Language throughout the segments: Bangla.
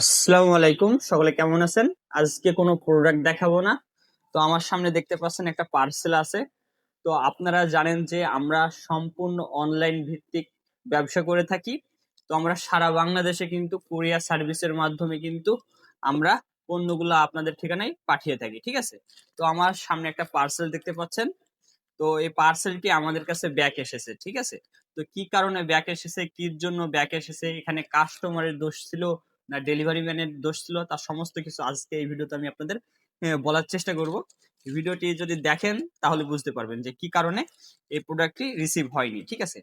আসসালামু আলাইকুম, সকলে কেমন আছেন? আজকে কোনো প্রোডাক্ট দেখাবো না। তো আমার সামনে দেখতে পাচ্ছেন একটা পার্সেল আছে। তো আপনারা জানেন যে আমরা সম্পূর্ণ অনলাইন ভিত্তিক ব্যবসা করে থাকি। তো আমরা সারা বাংলাদেশে কিন্তু কুরিয়ার সার্ভিসের মাধ্যমে কিন্তু আমরা পণ্যগুলো আপনাদের ঠিকানায় পাঠিয়ে থাকি, ঠিক আছে? তো আমার সামনে একটা পার্সেল দেখতে পাচ্ছেন। তো এই পার্সেলটি আমাদের কাছে ব্যাক এসেছে, ঠিক আছে? তো কি কারণে ব্যাক এসেছে, কির জন্য ব্যাক এসেছে, এখানে কাস্টমারের দোষ ছিল না ডেলিভারি ম্যানের দোষ ছিল, তার সমস্ত কিছু আজকে এই ভিডিওতে আমি আপনাদের বলার চেষ্টা করব। ভিডিওটি যদি দেখেন, তাহলে বুঝতে পারবেন যে কি কারণে এই প্রোডাক্টটি রিসিভ হয়নি, ঠিক আছে?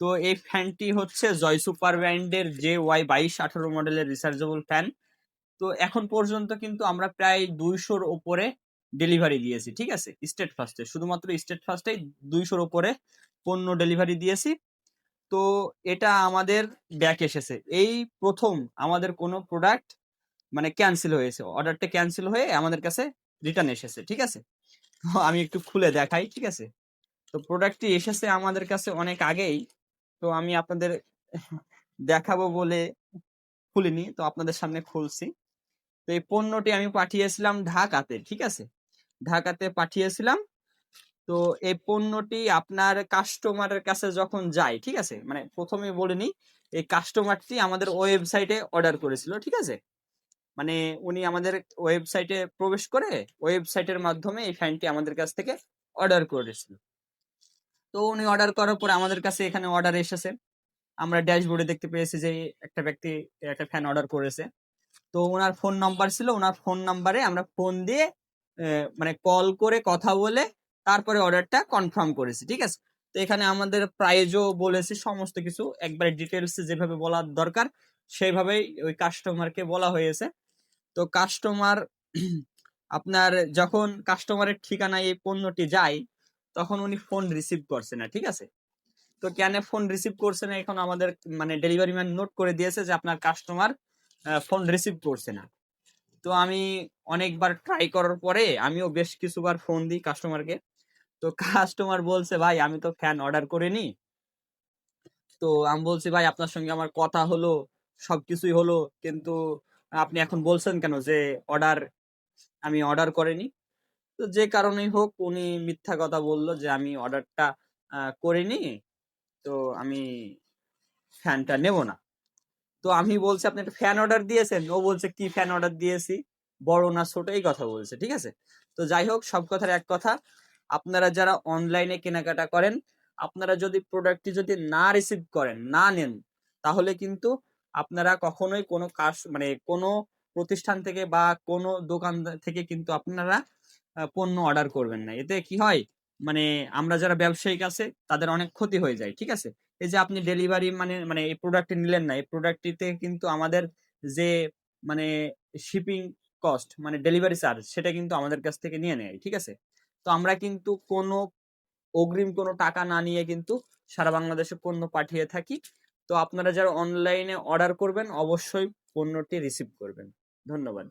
তো এই ফ্যানটি হচ্ছে জয় সুপার ব্র্যান্ডের যে ওয়াই বাইশ আঠারো মডেলের রিচার্জেবল ফ্যান তো এখন পর্যন্ত কিন্তু আমরা প্রায় দুইশোর ওপরে ডেলিভারি দিয়েছি, ঠিক আছে? স্টেট ফার্স্টে শুধুমাত্র স্টেট ফার্স্টে দুইশোর ওপরে পণ্য ডেলিভারি দিয়েছি। তো এটা আমাদের ব্যাক এসেছে। এই প্রথম আমাদের কোনো প্রোডাক্ট মানে ক্যান্সেল হয়েছে। অর্ডারটা ক্যান্সেল হয়ে আমাদের কাছে রিটার্ন এসেছে, ঠিক আছে? আমি একটু খুলে দেখাই, ঠিক আছে? তো প্রোডাক্টটি এসেছে আমাদের কাছে অনেক আগেই। তো আমি আপনাদের দেখাবো বলে খুলিনি, তো আপনাদের সামনে খুলছি। তো এই পণ্যটি আমি পাঠিয়েছিলাম ঢাকাতে, ঠিক আছে? ঢাকাতে পাঠিয়েছিলাম তো এই পণ্যটি আপনার কাস্টমারের কাছে যখন যায়, ঠিক আছে? মানে প্রথমে বলিনি এই কাস্টমারটি আমাদের ওয়েবসাইটে অর্ডার করেছিল, ঠিক আছে? মানে উনি আমাদের ওয়েবসাইটে প্রবেশ করে ওয়েবসাইটের মাধ্যমে এই ফ্যানটি আমাদের কাছ থেকে অর্ডার করেছিল। তো উনি অর্ডার করার পরে আমাদের কাছে এখানে অর্ডার এসেছে। আমরা ড্যাশবোর্ডে দেখতে পেয়েছি যে একটা ব্যক্তি একটা ফ্যান অর্ডার করেছে। তো ওনার ফোন নাম্বার ছিল ওনার ফোন নাম্বারে আমরা ফোন দিয়ে মানে কল করে কথা বলে তারপরে অর্ডারটা কনফার্ম করেছি, ঠিক আছে? তো এখানে আমাদের প্রাইজও বলেছি, সমস্ত কিছু। একবারে ডিটেলস যেভাবে বলার দরকার, সেইভাবেই ওই কাস্টমারকে বলা হয়েছে। তো কাস্টমার আপনার যখন কাস্টমারের ঠিকানায় এই পণ্যটি যায়, তখন উনি ফোন রিসিভ করছে না, ঠিক আছে? তো কেন ফোন রিসিভ করছে না? এখন আমাদের মানে ডেলিভারি ম্যান নোট করে দিয়েছে যে আপনার কাস্টমার ফোন রিসিভ করছে না। তো আমি অনেকবার ট্রাই করার পরে আমিও বেশ কিছুবার ফোন দিই কাস্টমারকে তো কাস্টমার বলছে, ভাই, আমি তো ফ্যান অর্ডার করিনি। তো আমি বলছি, ভাই, আপনার সঙ্গে আমার কথা হলো, সবকিছুই হলো, কিন্তু আপনি এখন বলছেন কেন যে অর্ডার আমি অর্ডার করিনি? তো যে কারণেই হোক, উনি মিথ্যা কথা বলল যে আমি অর্ডারটা করিনি, তো আমি ফ্যানটা নেব না। তো আমি বলছি, আপনি একটা ফ্যান অর্ডার দিয়েছেন? ও বলছে, কি ফ্যান অর্ডার দিয়েছি? বড় না ছোট, এই কথা বলছে, ঠিক আছে? তো যাই হোক, সব কথার এক কথা। আপনারা যারা অনলাইনে কেনাকাটা করেন, আপনারা যদি প্রোডাক্টটি যদি না রিসিভ করেন, না নেন, তাহলে কিন্তু আপনারা কখনোই কোনো কাজ মানে কোনো প্রতিষ্ঠান থেকে বা কোনো দোকান থেকে কিন্তু আপনারা পণ্য অর্ডার করবেন না। এতে কি হয়? মানে আমরা যারা ব্যবসায়িক আছে, তাদের অনেক ক্ষতি হয়ে যায়, ঠিক আছে? এই যে আপনি ডেলিভারি মানে মানে এই প্রোডাক্টটি নিলেন না, এই প্রোডাক্টটিতে কিন্তু আমাদের যে মানে শিপিং কস্ট মানে ডেলিভারি চার্জ সেটা কিন্তু আমাদের কাছ থেকে নিয়ে নেয়, ঠিক আছে? তো আমরা কিন্তু কোনো অগ্রিম কোনো টাকা না নিয়ে কিন্তু সারা বাংলাদেশে পণ্য পাঠিয়ে থাকি। তো আপনারা যারা অনলাইনে অর্ডার করবেন, অবশ্যই পণ্যটি রিসিভ করবেন। ধন্যবাদ।